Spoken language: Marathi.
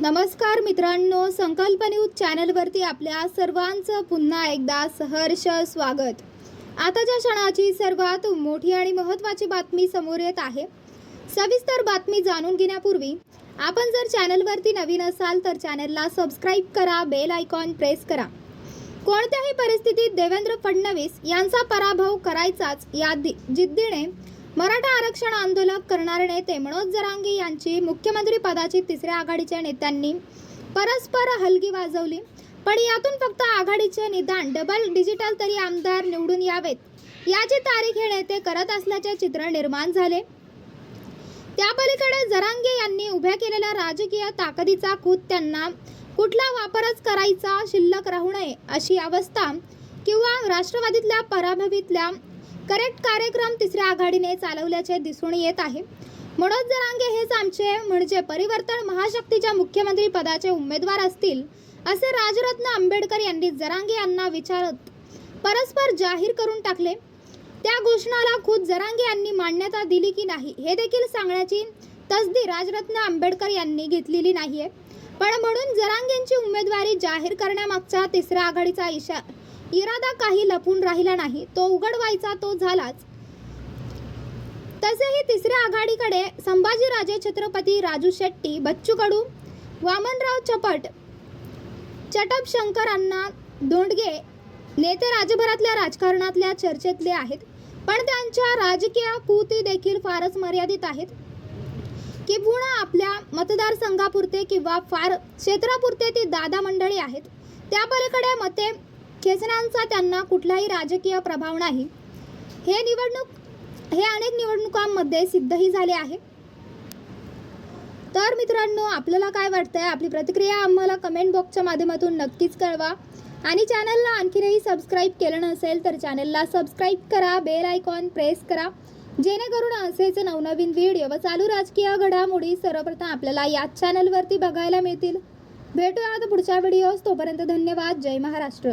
नमस्कार मित्रांनो संकल्प न्यूज चॅनलवरती आपल्या सर्वांचं पुन्हा एकदा सहर्ष स्वागत. आताच्या क्षणाची सर्वात मोठी आणि महत्त्वाची बातमी समोर येत आहे सविस्तर बातमी जाणून घेण्यापूर्वी आपण जर चॅनलवरती नवीन असाल तर चॅनलला सबस्क्राईब करा बेल आयकॉन प्रेस करा. कोणत्याही परिस्थितीत देवेंद्र फडणवीस यांचा पराभव करायचाच या दि- जिद्दीने मराठा आरक्षण आंदोलन करणारे नेते मनोज जरांगे यांची मुख्यमंत्री पदाची तिसऱ्या आघाडीच्या नेत्यांनी परस्पर हलगी वाजवली. पण यातून फक्त आघाडीचे निदान डबल डिजिटल तरी आमदार निवडून यावेत. याची तारीख हे नेते करत असल्याचे चित्र निर्माण झाले. त्या पलीकडे जरांगे यांनी उभ्या केलेल्या राजकीय ताकदीचा खूद त्यांना कुठला वापरच करायचा शिल्लक राहू नये अशी अवस्था किंवा राष्ट्रवादीतल्या पराभवीतल्या करेक्ट कार्यक्रम तिसऱ्या आघाडीने चालवल्याचे दिसून येत आहे. मनोज जरांगे हेच आमचे म्हणजे परिवर्तन महाशक्तीच्या मुख्यमंत्री पदाचे उमेदवार असतील असे राजरत्न आंबेडकर यांनी जरांगे यांना विचारत परस्पर जाहीर करून टाकले. त्या घोषणाला खुद जरांगे यांनी मान्यता दिली की नाही हे देखील सांगण्याची तसदी राजरत्न आंबेडकर यांनी घेतलेली नाहीये. पण म्हणून जरांगेंची उमेदवारी जाहीर करण्यामागचा तिसऱ्या आघाडीचा इशा इरादा काही लपून राहिला नाही. तो उघड व्हायचा तो झालाच. तसेही तिसऱ्या आघाडीकडे संभाजीराजे छत्रपती राजू शेट्टी बच्चू कडू वामनराव चपट चटप शंकर अण्णा दोंडगे नेते राज्यभरातल्या राजकारणातल्या चर्चेतले आहेत. पण त्यांच्या राजकीय कृती देखील फारच मर्यादित आहेत. किंवा आपल्या मतदारसंघापुरते किंवा फार क्षेत्रापुरते ती दादा मंडळी आहेत. त्या पलीकडे मते खेचरांचा त्यांना कुठलाही राजकीय प्रभाव नाही. हे निवडणूक हे अनेक निवडणुकांमध्ये सिद्धही झाले आहे. तर मित्रांनो आपल्याला काय वाटतंय? आपली प्रतिक्रिया आम्हाला कमेंट बॉक्सच्या माध्यमातून नक्कीच कळवा. आणि चॅनलला आणखीनही सबस्क्राईब केलं नसेल तर चॅनलला सबस्क्राईब करा बेल आयकॉन प्रेस करा. जेणेकरून असेच नवनवीन व्हिडिओ व चालू राजकीय घडामोडी सर्वप्रथम आपल्याला याच चॅनलवरती बघायला मिळतील. भेटूया पुढच्या व्हिडिओज तोपर्यंत धन्यवाद. जय महाराष्ट्र.